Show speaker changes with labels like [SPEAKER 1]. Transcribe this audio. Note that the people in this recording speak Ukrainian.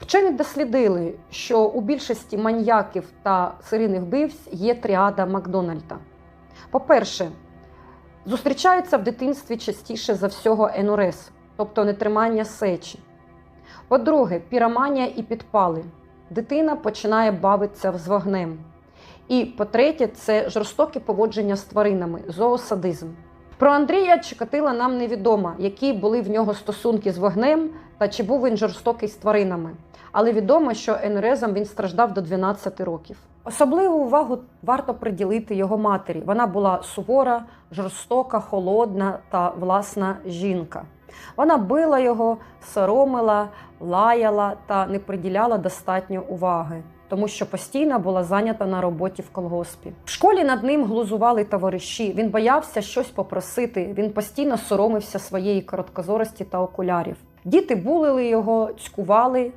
[SPEAKER 1] Вчені дослідили, що у більшості маньяків та серійних вбивць є тріада Макдональда. По-перше, зустрічаються в дитинстві частіше за всього енурез, тобто нетримання сечі. По-друге, піроманія і підпали. Дитина починає бавитися з вогнем. І по-третє, це жорстоке поводження з тваринами, зоосадизм. Про Андрія Чикатила нам невідомо, які були в нього стосунки з вогнем та чи був він жорстокий з тваринами. Але відомо, що енурезом він страждав до 12 років. Особливу увагу варто приділити його матері. Вона була сувора, жорстока, холодна та власна жінка. Вона била його, соромила, лаяла та не приділяла достатньо уваги, тому що постійно була зайнята на роботі в колгоспі. В школі над ним глузували товариші. Він боявся щось попросити. Він постійно соромився своєї короткозорості та окулярів. Діти булили його, цькували,